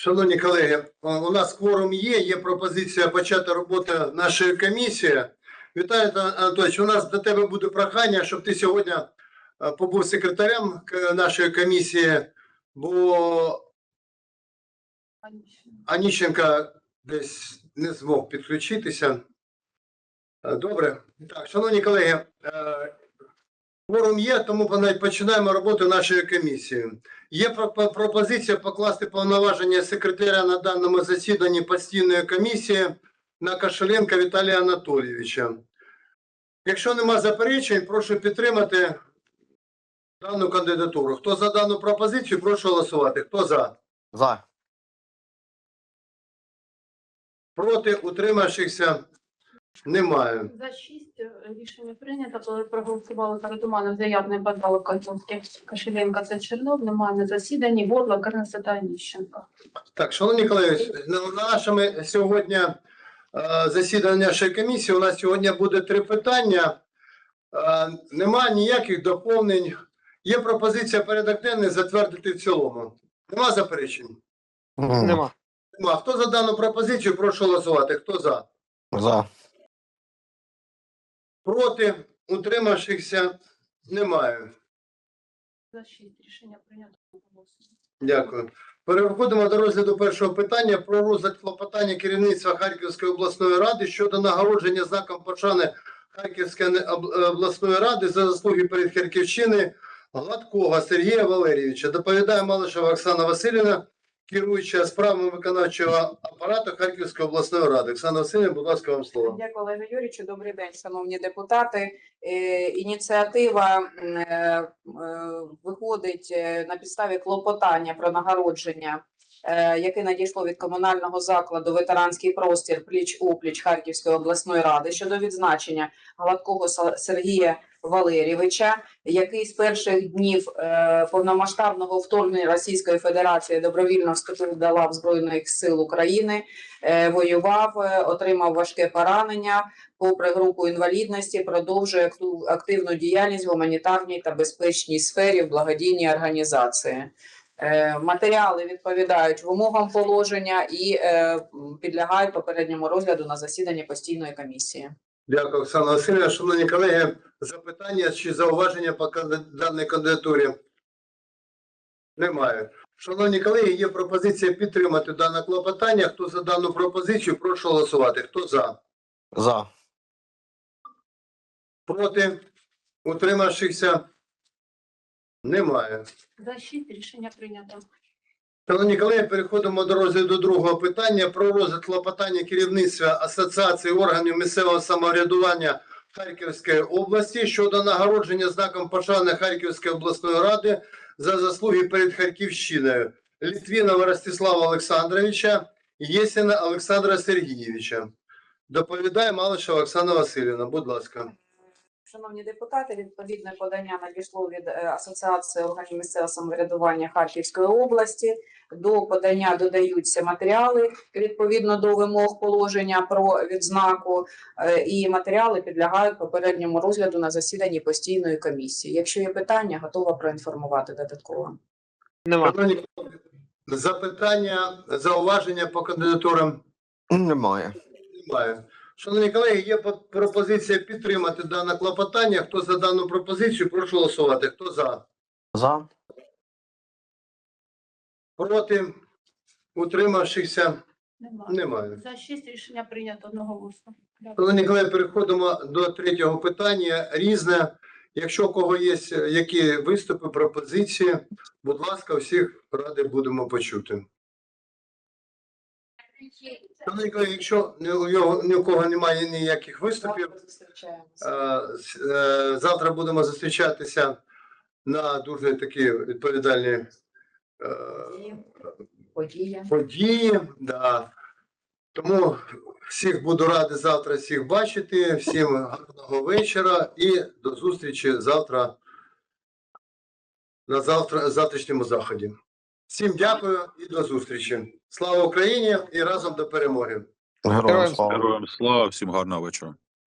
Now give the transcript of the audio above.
Шановні колеги, у нас кворум є, є пропозиція почати роботу нашої комісії. Вітаю, Ан- Анатолійович, у нас до тебе буде прохання, щоб ти сьогодні е, побув секретарем нашої комісії, бо Аніщенка десь не змог підключитися. Е, Добре. Так, шановні колеги, е, форум є, тому пона- починаємо роботу нашої комісії. Є пропозиція покласти повноваження секретаря на даному засіданні постійної комісії на Кошеленка Віталія Анатолійовича. Якщо нема заперечень, прошу підтримати дану кандидатуру. Хто за дану пропозицію, прошу голосувати. Хто за? За. Проти утримавшихся немає. За шість е, рішення прийнято, коли проголосували Каратуманов, Заявний, Бадалов, Кончовський, Кошеленко та Чернов. Немає на засіданні. Бодла, Карнаса та Аніщенко. Так, шановні колеги, на на нашому сьогодні е, засіданні нашої комісії у нас сьогодні буде три питання. Е, Нема ніяких доповнень. Є пропозиція порядок денний затвердити в цілому. Нема заперечень? Нема. Нема. Хто за дану пропозицію, прошу голосувати. Хто за? За. Проти утримавшихся немає. За шість рішення прийнято. Дякую. Переходимо до розгляду першого питання про розгляд клопотання керівництва Харківської обласної ради щодо нагородження знаком пошани Харківської обласної ради за заслуги перед Харківщини Гладкого Сергія Валерійовича. Доповідає Малишева Оксана Васильівна, керуюча справами виконавчого апарату Харківської обласної ради. Оксана Васильівна, будь ласка, вам слово. Дякую, Олеже Юрійовичу. Добрий день, шановні депутати. Е, Ініціатива е, виходить е, на підставі клопотання про нагородження, яке надійшло від комунального закладу ветеранський простір пліч опліч Харківської обласної ради щодо відзначення гладкого Сергія Валерійовича, який з перших днів е, повномасштабного вторгнення Російської Федерації добровільно вступив до лав Збройних сил України е, воював, е, отримав важке поранення, попри групу інвалідності, продовжує активну діяльність в гуманітарній та безпечній сфері в благодійній організації. Матеріали відповідають вимогам положення і підлягають попередньому розгляду на засіданні постійної комісії. Дякую, Оксана Васильівна. Шановні колеги, запитання чи зауваження по даній кандидатурі? Немає. Шановні колеги, є пропозиція підтримати дане клопотання. Хто за дану пропозицію, прошу голосувати. Хто за? За. Проти? Утримавшихся? Немає. За шість рішення прийнято. Шановні колеги, переходимо до розгляду другого питання про розгляд клопотання керівництва Асоціації органів місцевого самоврядування Харківської області щодо нагородження знаком пошани Харківської обласної ради за заслуги перед Харківщиною Літвінова Ростислава Олександровича Єсіна Олександра Сергійовича. Доповідає Малишева Оксана Васильівна. Будь ласка. Шановні депутати, відповідне подання надійшло від е, Асоціації органів місцевого самоврядування Харківської області. До подання додаються матеріали відповідно до вимог положення про відзнаку, е, і матеріали підлягають попередньому розгляду на засіданні постійної комісії. Якщо є питання, готова проінформувати додатково. Шановні запитання, зауваження по кандидатурам Немає. Немає. Шановні колеги, є пропозиція підтримати дане клопотання. Хто за дану пропозицію, прошу голосувати. Хто за? За. Проти? Утримавшихся? Немає. Немає. За шість рішення прийнято одноголосно. Шановні колеги, переходимо до третього питання. Різне. Якщо у кого є е, які виступи, пропозиції, будь ласка, всіх ради будемо почути. Шановні якщо ні у його- ні у кого немає ніяких виступів, Завтра. Е, е, будемо зустрічатися на дуже такі відповідальні е, Подія. події. Да. Тому всіх буду радий завтра всіх бачити. Всім гарного вечора і до зустрічі завтра на завтра завтрашньому заході. Всім дякую і до зустрічі. Слава Україні і разом до перемоги. Героям слава. Героям слава, всім гарного вечора.